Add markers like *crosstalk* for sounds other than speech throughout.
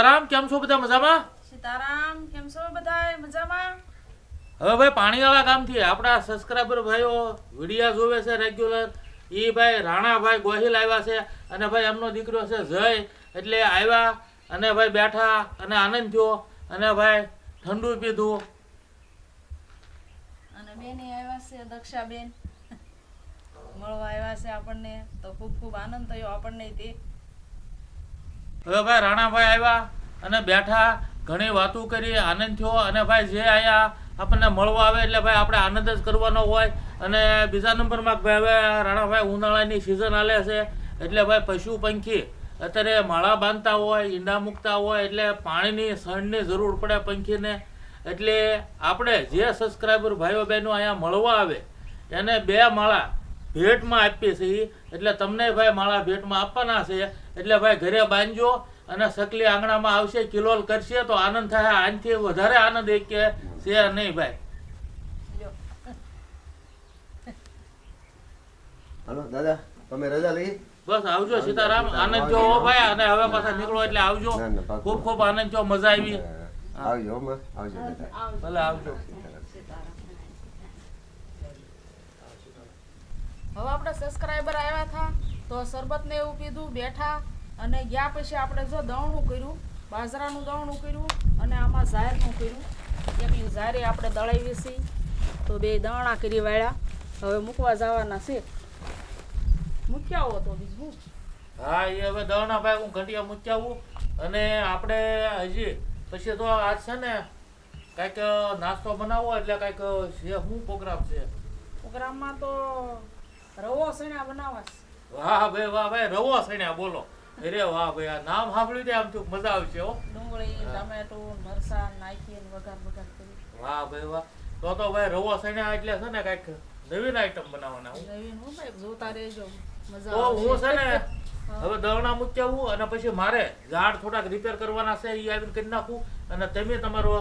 સીતારામ કેમ છો બધા મજામાં? સીતારામ કેમ છો બધા મજામાં? હવે ભાઈ પાણીવાળા ગામથી આપણા સબસ્ક્રાઈબર ભાઈઓ વિડીયા જોવે છે રેગ્યુલર એ ભાઈ રાણાભાઈ ગોહિલ આવ્યા છે અને ભાઈ એમનો દીકરો છે જય. એટલે આવ્યા અને ભાઈ બેઠા અને આનંદ થયો અને ભાઈ ઠંડુ પીધું. અને બેને આવ્યા છે દક્ષાબેન. મળવા આવ્યા છે આપણને. તો ખૂબ ખૂબ આનંદ થયો આપણને તે. હવે ભાઈ રાણાભાઈ આવ્યા અને બેઠા, ઘણી વાતો કરી, આનંદ થયો અને ભાઈ જે આયા આપણને મળવા આવે એટલે ભાઈ આપણે આનંદ જ કરવાનો હોય. અને બીજા નંબરમાં ભાઈ હવે રાણાભાઈ ઉનાળાની સિઝન હાલે છે. એટલે ભાઈ પશુ પંખી અત્યારે માળા બાંધતા હોય, ઈંડા મૂકતા હોય, એટલે પાણીની સણની જરૂર પડે પંખીને. એટલે આપણે જે સબસ્ક્રાઈબર ભાઈઓ બહેનો અહીંયા મળવા આવે, એને બે માળા ભેટમાં આપીએ છીએ. એટલે તમને ભાઈ માળા ભેટમાં આપવાના છે. એટલે ભાઈ ઘરે બાંધજો અને સકલી આંગણામાં આવશે કિલોલ કરશે તો આનંદ થાય. આનથી વધારે આનંદ એક કે છે નહીં ભાઈ. હલો દાદા તમે રજા લઈ? બસ આવજો સીતારામ. આનંદ જો હો. ભાઈ અને હવે પાછા નીકળો એટલે આવજો. ખૂબ ખૂબ આનંદ જો મજા આવી. આવજો આવજો. ભલે આવજો. હવે આપણે સબસ્ક્રાઈબર આવ્યા હતા તો શરબતને એવું પીધું બેઠા. અને ગયા પછી આપણે જો દવણું કર્યું બાજરાનું દવણું કર્યું અને આમાં ઝારનું કર્યું. એકલી ઝારે આપણે દળાવી છે તો બે દવણા કરી વાળ્યા. હવે મૂકવા જવાના છે. મૂક્યા હો તો બીજું. હા એ હવે દવણા ભાઈ હું ઘંટિયા મૂક્યાવું. અને આપણે હજી પછી તો આજ છે ને કાંઈક નાસ્તો બનાવવો એટલે કાંઈક છે શું પ્રોગ્રામ છે. પ્રોગ્રામમાં તો રવો સણ્યા બનાવવા વાહ ભાઈ વાહ ભાઈ રવો સણ્યા બોલો. અરે વાહ ભાઈ આ નામ સાંભળ્યું છે આમ તો મજા આવશે હો. ડુંગળી ટમેટું મરચાં નાખીને વઘાર વઘાર કરી. વાહ ભાઈ વાહ. તો તો ભાઈ રવો સણ્યા એટલે છે ને કાંઈક નવીન આઈટમ બનાવવાના હું. નવીન હું ભાઈ જોતા રહેજો. મજા આવશે. હું છે ને હવે દળણા મૂકી આવું અને પછી મારે ઝાડ થોડાક રિપેર કરવાના છે એ આવીને કરી નાખું અને તમે તમારો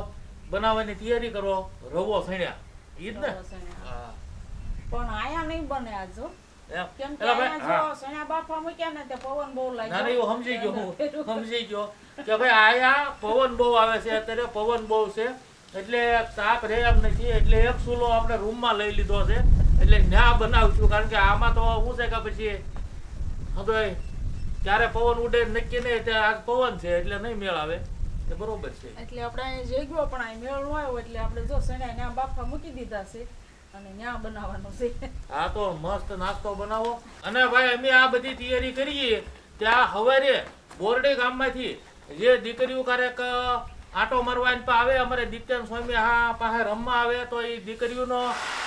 બનાવવાની તૈયારી કરો રવો સણ્યા ઈ જ ને હા. પણ આયા નહીં બને આજ હો. કેમ કે આયા જો સણ્યા બાફા મૂક્યા ને તે પવન બહુ ના લાગ્યો. ના, એવું સમજી ગયો હું. *laughs* સમજી ગયો કે ભાઈ આયા પવન બહુ આવે છે અત્યારે પવન બહુ છે. એટલે તાપ રહે એમ નથી એટલે એક ચૂલો આપણે રૂમમાં લઈ લીધો છે. એટલે ન્યા બનાવશું કારણ કે આમાં તો શું છે કે પછી હા ક્યારે પવન ઉડે નક્કી નહીં આ આજ પવન છે એટલે નહીં મેળ આવે એ બરોબર છે. એટલે આપણે અહીં જઈ ગયો પણ અહીં મેળ હોય એટલે આપણે જો ન્યા બાફા મૂકી દીધા છે. અને ન્યા બનાવવાનો છે. હા તો મસ્ત નાસ્તો બનાવો. અને ભાઈ અમે આ બધી તૈયારી કરીએ ત્યાં હવારે બોરડી ગામમાંથી જે દીકરીઓ ક્યારેક આટો મારવા એની આવે અમારે દીત્યાન સ્વામી હા પાસે રમવા આવે તો એ દીકરીઓનો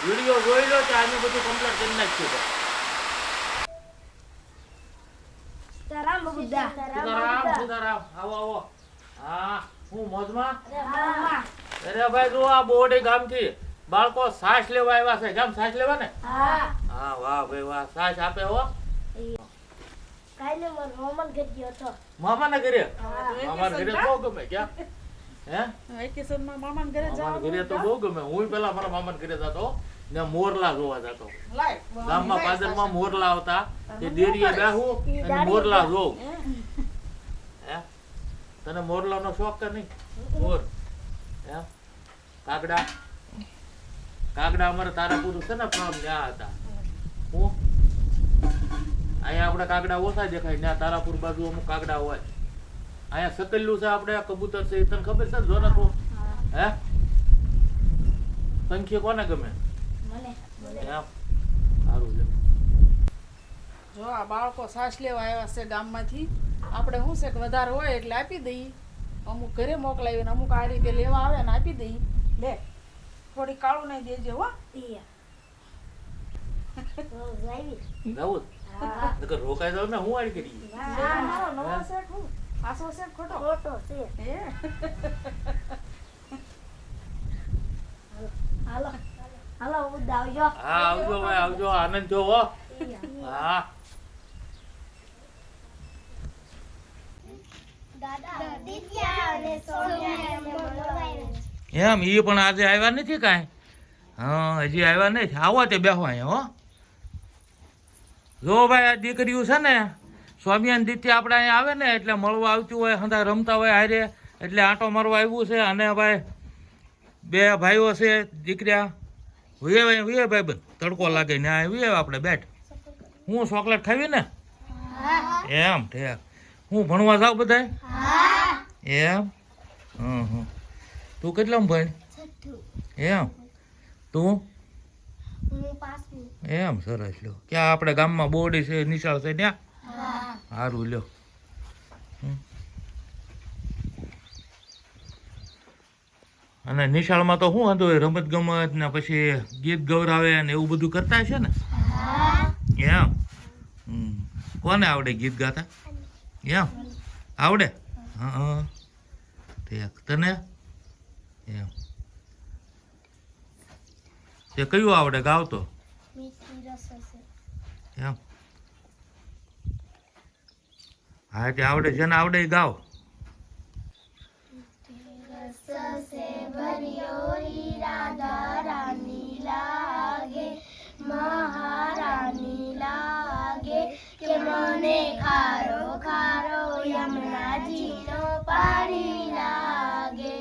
વીડિયો જોઈ લો કે આની બધું કમ્પ્લીટ કરી નાખ્યું છે. સીતારામ બબુદા સીતારામ સીતારામ આવો આવો. હા હું મોજમાં? અરે ભાઈ જો આ બોરડી ગામથી બાળકો સાસ લેવા આવ્યા છે. કેમ સાસ લેવા ને હા. હા વાહ ભાઈ વાહ. સાસ આપે હો. કાલે મારો મોમન ઘર ગયો હતો. મામાના ઘરે? મામાના ઘરે બહુ ગમે ક્યાં? હે? વેકેશનમાં મામાના ઘરે મામાના ઘરે તો બહુ ગમે. હું પેલા મારા મામાના ઘરે જતો ને મોરલા જોવા જતો. ગામમાં પાદરમાં મોરલા આવતા. એ દેરીએ બેહું અને મોરલા જોઉં. હે. તને મોરલાનો શોખ કે નહીં? મોર હે? કાગડા. કાગડા અમારે તારાપુર છે ને ફાર્મ ત્યાં હતા. હું? અહીંયા આપણે કાગડા ઓછા દેખાય ત્યાં તારાપુર બાજુ અમુક કાગડા હોય. અહીંયા સતેલું છે આપણે કબૂતર છે એ તને ખબર છે ને જો ને હે? સંખ્ય કોને ગમે? સારું છે. જો આ બાળકો સાસ લેવા આવ્યા છે ગામમાંથી આપણે શું છે કે વધારે હોય એટલે આપી દઈએ. અમુક ઘરે મોકલાવીને અમુક આ રીતે લેવા આવે ને આપી દઈએ. લે. થોડી કાળું નહીં દેજે હો. ઈયા રોજ આવી જવું હા. નકર રોકાઈ જાવ ને હું આડી કરી? નવો શેઠ હું. પાછો શેઠ ખોટો? ફોટો છે. હાલો. હાલો આવજો. હા આવજો ભાઈ આવજો. આનંદ જો હો. હા. દાદા દિત્યા અને સોનિયા મળવા આવ્યા. એમ એ પણ આજે આવ્યા નથી કાંઈ? હા હજી આવ્યા નથી. આવો તે બેહો અહીંયા હો. જો ભાઈ આ દીકરીઓ છે ને સ્વામિયાન દીથી આપણે અહીંયા આવે ને એટલે મળવા આવતું હોય હંધા રમતા હોય હારે એટલે આંટો મારવા આવ્યું છે અને ભાઈ બે ભાઈઓ છે દીકરા. હુએ ભાઈ હુએ ભાઈ બંધ તડકો લાગે ને આ હુએ આપણે બેઠ. હું ચોકલેટ ખાવી ને? એમ ઠેક. હું ભણવા જાઉં બધાય? એમ? હં હં. તું કેટલામ ભણ? એમ? તું? એમ સરસ લ્યો. ક્યાં આપણે ગામમાં બોડી છે નિશાળ છે ત્યાં? સારું લ્યો. અને નિશાળમાં તો શું હતું રમત ગમત ને પછી ગીત ગૌરાવે ને એવું બધું કરતા છે ને? એમ. કોને આવડે ગીત ગાતા? એમ? આવડે? હા તને? એમ. તે કયું આવડે ગાવતો એમ. હા તે આવડે જેને આવડે એ ગાવ. પાણી લાગે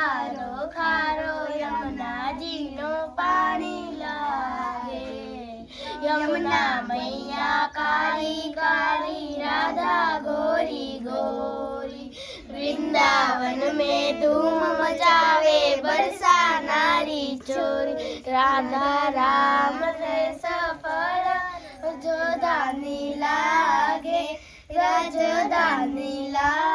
ખારો ખારો યમુનાજીનો પાણી લાગે. યમુના મૈયા કાળી કાળી, રાધા ગોરી ગોરી. વૃંદાવન મેં ધૂમ મચાવે બરસાનારી ચોરી રાધા રામ રે સફળ જોધાની લાગે રજધાની લાગે.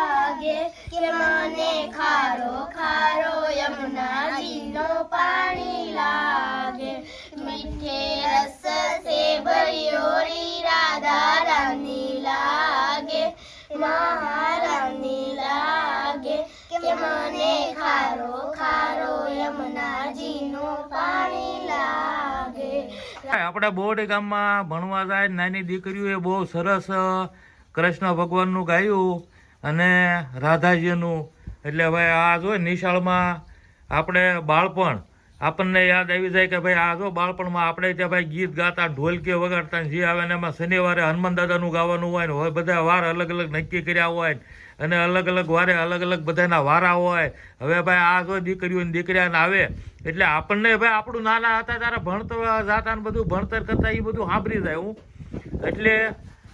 કે મને ખારો ખારો યમુનાજીનો પાણી લાગે મીઠે રસ સે ભર્યો રાધા રાની લાગે મહારાની લાગે કે મને ખારો ખારો યમુનાજીનો પાણી લાગે આપણા બોર્ડ ગામમાં ભણવા જાય, નાની દીકરીઓએ બહુ સરસ, કૃષ્ણ ભગવાનનું ગાયું. અને રાધાજીનું, એટલે ભાઈ આ જો નિશાળમાં આપણે બાળપણ, આપણને યાદ આવી જાય કે ભાઈ આ જો બાળપણમાં આપણે ત્યાં ભાઈ ગીત ગાતા ઢોલકી વગાડતા જે આવે ને એમાં શનિવારે હનુમાન દાદાનું ગાવાનું હોય ને, હોય બધા વાર અલગ અલગ નક્કી કર્યા હોય અને અલગ અલગ વારે અલગ અલગ બધાના વારા હોય. હવે ભાઈ આ જો દીકરીઓ દીકરીઓને આવે, એટલે આપણને ભાઈ આપણું નાના હતા ત્યારે ભણતર જાતા ને બધું, ભણતર કરતા એ બધું સાંભળી જાય, હું. એટલે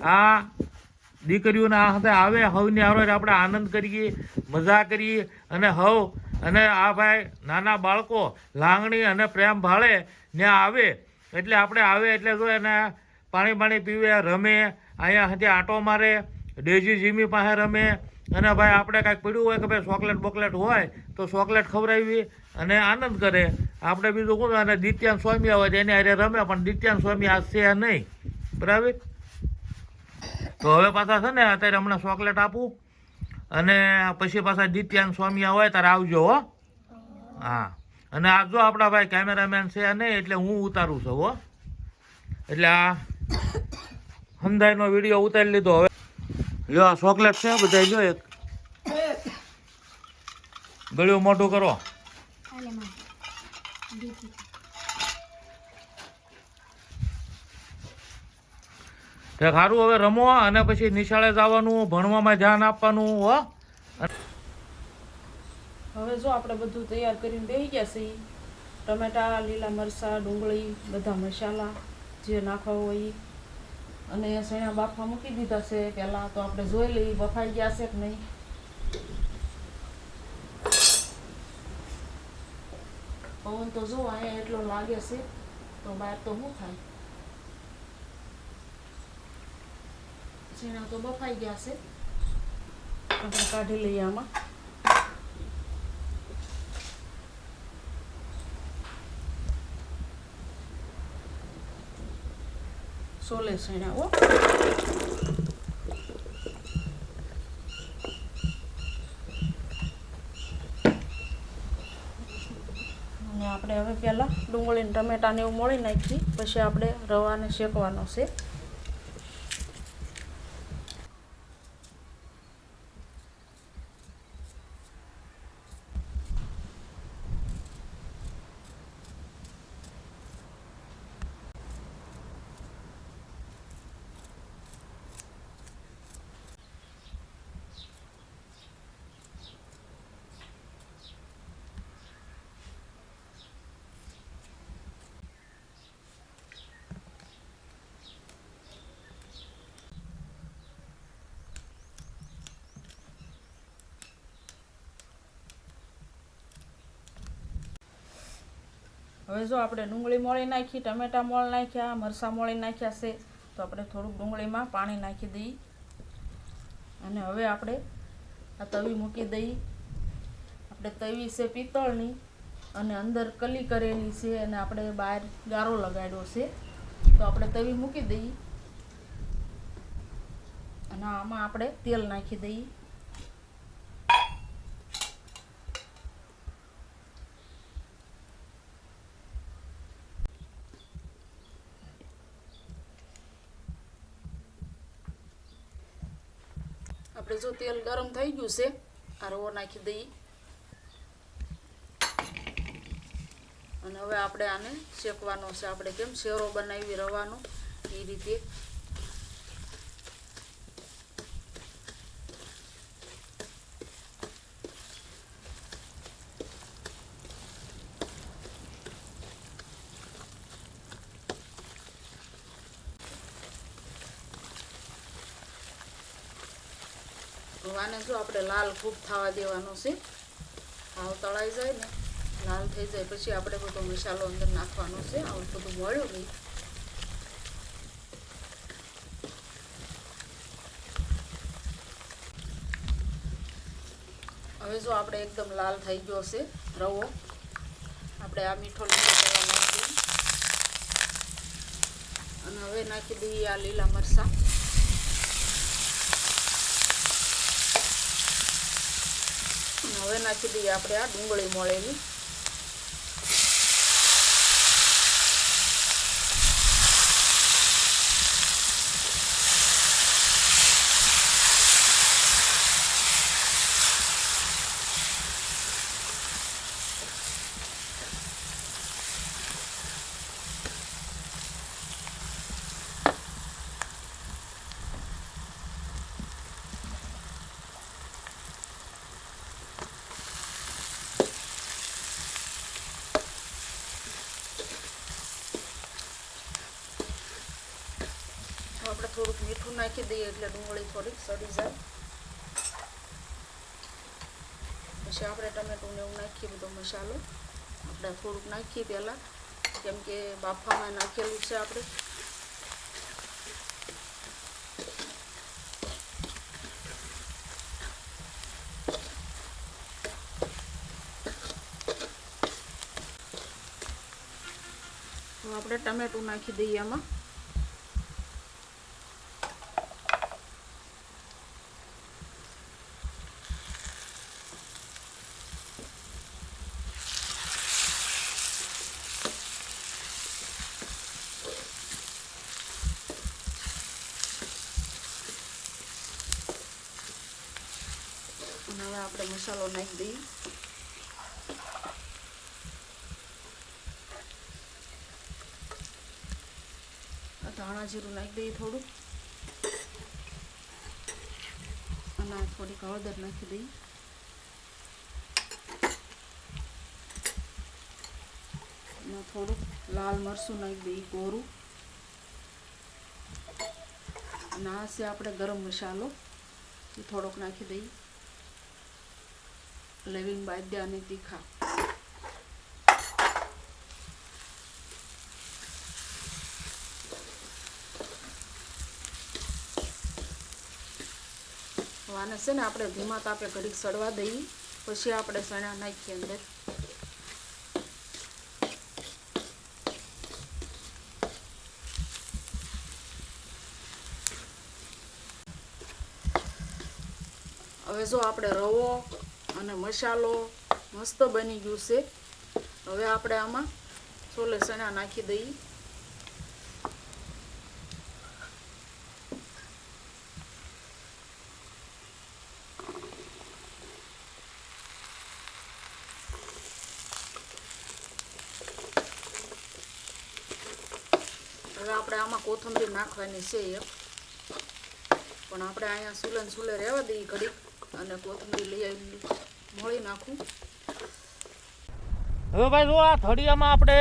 આ દીકરીઓના હાથે આવે, હવની હારો આપણે આનંદ કરીએ, મજા કરીએ અને હવ અને આ ભાઈ નાના બાળકો લાગણી અને પ્રેમ ભાળે ને આવે. એટલે આપણે આવે એટલે જો એને પાણી પાણી પીવે, રમે, અહીંયા હાથે આંટો મારે ડેઝી જીમી પાસે રમે અને ભાઈ આપણે કાંઈક પીડ્યું હોય કે ભાઈ ચોકલેટ બોકલેટ હોય તો ચોકલેટ ખવડાવી અને આનંદ કરે. આપણે બીજું શું અને દિત્યાન સ્વામી આવે છે, એની હારે રમે, પણ દિત્યાન સ્વામી આ છે નહીં. બરાબર? તો હવે પાછા છે ને અત્યારે હમણાં ચોકલેટ આપું. અને પછી પાછા દિત્યાન સ્વામી હોય ત્યારે આવજો હો. હા. અને આ જો આપણા ભાઈ કેમેરામેન છે નહીં એટલે હું ઉતારું છું હો. એટલે આ હંધાઈનો વીડિયો ઉતારી લીધો હવે. લ્યો આ ચોકલેટ છે બધા લ્યો એક. ગળ્યું મોટું કરો. તે સારું હવે રમો અને પછી નિશાળે જવાનું, ભણવામાં ધ્યાન આપવાનું, હો. હવે જો આપણે બધું તૈયાર કરીને બેસી ગયા છીએ ટમેટા, લીલા મરચાં, ડુંગળી, બધા મસાલા જે નાખવા હોય. અને સૈણા બાફા મૂકી દીધા છે, પહેલાં તો આપણે જોઈ લઈએ બફાઈ ગયા છે કે નહીં. પવન તો જો અહીંયા એટલો લાગે છે, તો બહાર તો શું થાય? સૈણા તો બફાઈ ગયા છે. આપણે કાઢી લઈએ આમાં. સોલે સૈણા ઓ આપણે હવે પહેલાં ડુંગળી ને ટમેટાને એવું મોળી નાખી, પછી આપણે રવાને શેકવાનો છે. હવે જો આપણે ડુંગળી મોળી નાખી, ટમેટા મોળ નાખ્યા મરસા મોળી નાખ્યા છે, તો આપણે થોડુંક ડુંગળીમાં પાણી નાખી દઈએ અને હવે આપણે આ તવી મૂકી દઈએ આપણે તવી છે પિત્તળની અને અંદર કલી કરેલી છે અને આપણે બહાર ગારો લગાડ્યો છે. તો આપણે તવી મૂકી દઈએ અને આમાં આપણે તેલ નાખી દઈએ જો તેલ ગરમ થઈ ગયું છે, આ રવો નાખી દઈએ. અને હવે આપણે આને શેકવાનો છે. આપણે કેમ શેરો બનાવી રવાનો, એ રીતે હવે આને જો આપણે લાલ ખૂબ થવા દેવાનો છે, હાવ તળાઈ જાય ને, લાલ થઈ જાય પછી આપણે બધો મસાલો અંદર નાખવાનો છે, આવું બધું મળ્યું નહીં. હવે જો આપણે એકદમ લાલ થઈ ગયો છે, રવો. આપણે આ મીઠો લીલો અને હવે નાખી દઈએ આ લીલા મરચાં અને હવે નાખી દઈએ આપણે આ ડુંગળી મોળેલી તો આપણે થોડુંક મીઠું નાખી દઈએ એટલે ડુંગળી થોડીક સડી જાય. પછી આપણે ટમેટું ને એવું નાખીએ બધો મસાલો. આપણે થોડુંક નાખીએ પહેલાં, કેમ કે બાફામાં નાખેલું છે આપણે. આપણે ટમેટું નાખી દઈએ આમાં અને હવે આપણે મસાલો નાખી દઈએ આ ધાણા જીરું નાખી દઈએ થોડું. અને થોડીક હળદર નાખી દઈએ. અને થોડુંક લાલ મરચું નાખી દઈએ કોરું અને આ છે આપણે ગરમ મસાલો. એ થોડોક નાખી દઈએ. લવિંગ બાદ્યા અને તીખા. આને છે ને આપણે ધીમા તાપે ઘડીક સડવા દઈએ, પછી આપણે ચણા નાખીએ અંદર. હવે જો આપણે રવો અને મસાલો મસ્ત બની ગયું છે. હવે આપણે આમાં છોલે ચણા નાખી દઈએ હવે કોથમરીર નાખવાની છે એક. પણ આપણે અહીંયા સુલન સુલે રહેવા દઈએ ઘડીક અને કોથંબીર લઈ આવી મળી નાખું. હવે ભાઈ જો આ થળિયામાં આપણે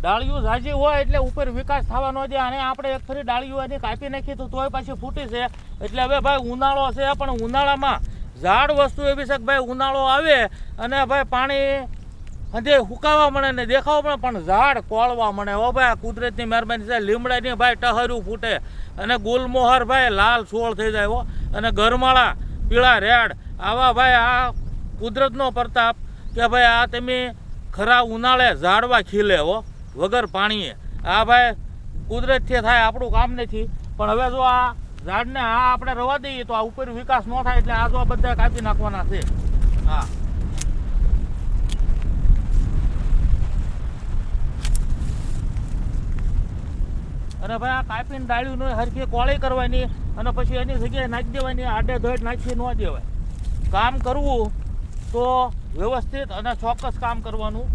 ડાળીઓ ઝાઝી હોય એટલે ઉપર વિકાસ થવાનો છે અને આપણે એક ફરી ડાળીઓ એની કાપી નાખી તો તોય પાછી ફૂટી છે. એટલે હવે ભાઈ ઉનાળો છે, પણ ઉનાળામાં ઝાડ વસ્તુ એવી છે કે ભાઈ ઉનાળો આવે અને ભાઈ પાણી અને હુકાવા મળે ને દેખાવા મળે, પણ ઝાડ કોળવા મળે. ઓ ભાઈ, કુદરતની મહેરબાની છે. લીમડાની ભાઈ ટહર્યું ફૂટે અને ગુલમોહર ભાઈ લાલ સોળ થઈ જાય હો. અને ગરમાળા પીળા રેડ. આવા ભાઈ આ કુદરતનો પ્રતાપ કે ભાઈ આ તમે ખરા ઉનાળે ઝાડવા ખીલે હો, વગર પાણીએ. આ ભાઈ કુદરતથી થાય, આપણું કામ નથી. પણ હવે જો આ ઝાડને આ આપણે રવા દઈએ તો આ ઉપર વિકાસ ન થાય એટલે આ જો બધા કાપી નાખવાના છે. હા. અને ભાઈ આ કાપીને ડાળીનું હરખી કોળી કરવાની અને પછી એની જગ્યાએ નાખી દેવાની, આડે ધોડ નાખી ન દેવાય. કામ કરવું તો વ્યવસ્થિત અને ચોક્કસ કામ કરવાનું.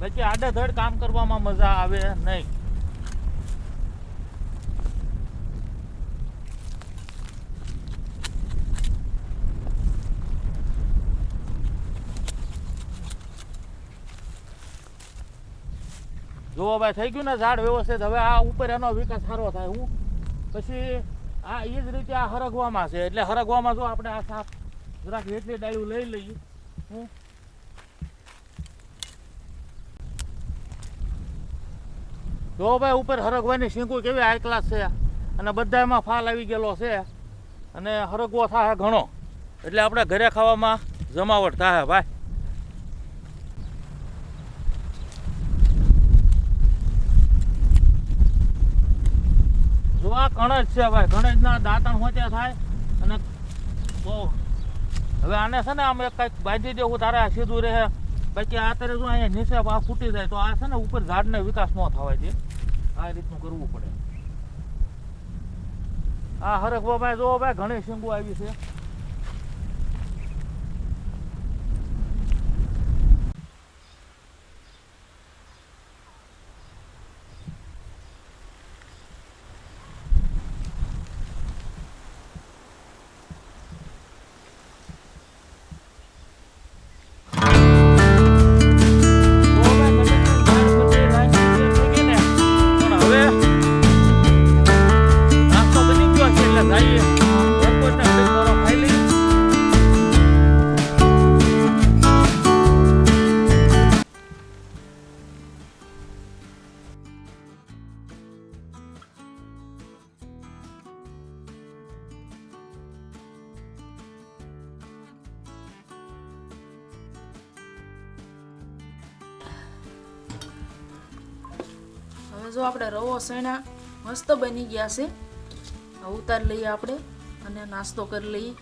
પછી આડે ધડ કામ કરવામાં મજા આવે નહીં. જો ભાઈ થઈ ગયું ને, ઝાડ વ્યવસ્થિત. હવે આ ઉપર એનો વિકાસ સારો થાય, હું પછી આ એ જ રીતે આ હરગવામાં છે. એટલે હરગવામાં જો આપણે આ સાપ જરાક એટલી ડાળીઓ લઈ લઈએ. હું જો ભાઈ ઉપર હરગવાની શીંકુ કેવી હાઈ ક્લાસ છે? અને બધામાં ફાલ આવી ગયેલો છે. અને હરગવો થાય ઘણો. એટલે આપણે ઘરે ખાવામાં જમાવટ થાય ભાઈ. કણજ છે ભાઈ. કણજના દાંતણ હોત્યા થાય અને બહુ. હવે આને છે ને આમ એક કંઈક બાંધી દેવું, તારે સીધું રહે. બાકી અત્યારે જો અહીંયા નીચે આ ફૂટી જાય, તો આ છે ને ઉપર ઝાડને વિકાસ ન થવાય છે આ રીતનું કરવું પડે. આ હરખ બાબા જો ભાઈ, ઘણી શીંગુ આવી છે. જો આપણે રવો સૈણા મસ્ત બની ગયા છે. ઉતાર લઈએ આપણે અને નાસ્તો કરી લઈએ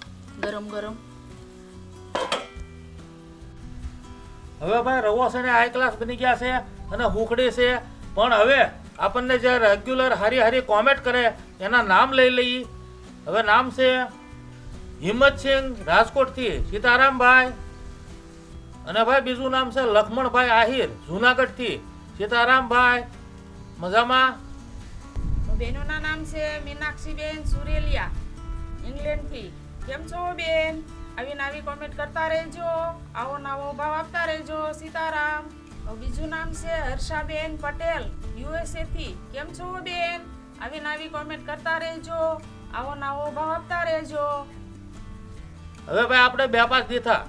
ગરમ ગરમ. હવે ભાઈ રવો છે ને હાઈ ક્લાસ બની ગયા છે અને હુકડી છે. પણ હવે આપણને જે રેગ્યુલર હારી હારી કોમેન્ટ કરે એના નામ લઈ લઈએ. હવે નામ છે હિંમતસિંહ રાજકોટથી, સીતારામભાઈ. અને ભાઈ બીજું નામ છે લખમણભાઈ આહિર, જુનાગઢથી, સીતારામભાઈ. મજામાં? બહેનોના નામ છે મીનાક્ષીબેન સુરેલિયા ઇંગ્લેન્ડથી કેમ છો બેન? આવી નવી કોમેન્ટ કરતા રહેજો. આવો નવો ભાવ આપતા રહેજો, સીતારામ. બીજું નામ છે હર્ષાબેન પટેલ યુએસએથી કેમ છો બેન? આવી નવી કોમેન્ટ કરતા રહેજો. આવો નવો ભાવ આપતા રહેજો. હવે ભાઈ આપણે બે પાંચ દીથા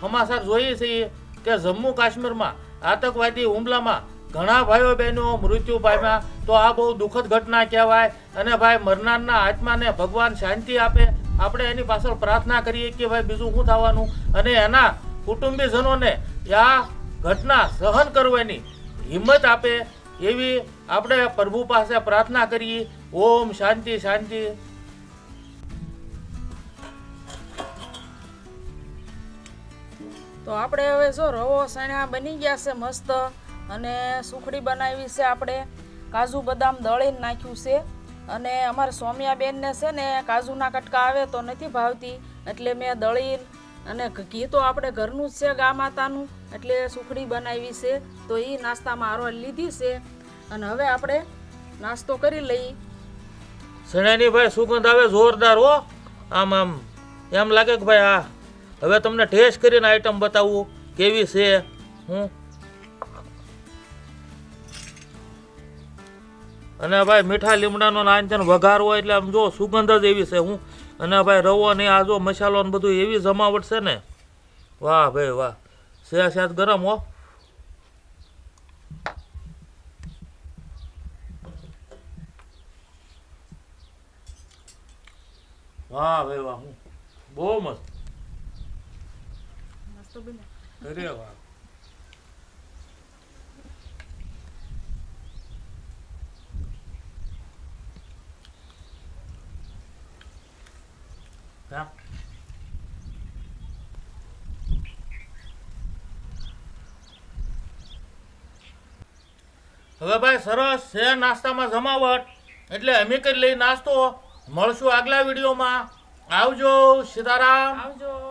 સમાચાર જોઈએ છીએ કે જમ્મુ કાશ્મીરમાં આતંકવાદી હુમલામાં ઘણા ભાઈઓ બહેનો મૃત્યુ પામ્યા તો આ બહુ દુઃખદ ઘટના કહેવાય. અને ભાઈ મરનારના આત્માને ભગવાન શાંતિ આપે. આપણે એની પાછળ પ્રાર્થના કરીએ કે ભાઈ બીજું શું થવાનું? અને એના કુટુંબીજનોને આ ઘટના સહન કરવાની હિંમત આપે એવી આપણે પ્રભુ પાસે પ્રાર્થના કરીએ. ઓમ શાંતિ શાંતિ. તો આપણે હવે જો રવો સણા બની ગયા છે મસ્ત. અને સુખડી બનાવી છે આપણે. કાજુ બદામ દળીને નાખ્યું છે. અને અમારા સોમિયાબેનને છે ને કાજુના કટકા આવે તો નથી ભાવતી. એટલે મેં દળીને અને ઘી તો આપણે ઘરનું જ છે ગા માતાનું. એટલે સુખડી બનાવી છે. તો એ નાસ્તામાં આરો લીધી છે. અને હવે આપણે નાસ્તો કરી લઈએ. સણાની ભાઈ, સુગંધ આવે જોરદાર હો. આમ આમ, એમ લાગે કે ભાઈ આ, હવે તમને ટેસ્ટ કરીને આઈટમ બતાવું કેવી છે, હું? અને ભાઈ મીઠા લીમડાનો આંચન વઘાર હોય એટલે આમ જો સુગંધ જ એવી છે હું. અને ભાઈ રવો ને આ જો મસાલો ને બધું એવી જમાવટ છે ને. વાહ ભાઈ વાહ. સેહ સેહ ગરમ હો. વાહ ભાઈ વાહ. હું બહુ મસ્ત. અરે વાહ. હવે ભાઈ સરસ છે નાસ્તામાં જમાવટ. એટલે અમે કરી લઈ નાસ્તો. મળશું આગલા વિડીયોમાં. આવજો, સીતારામ. આવજો.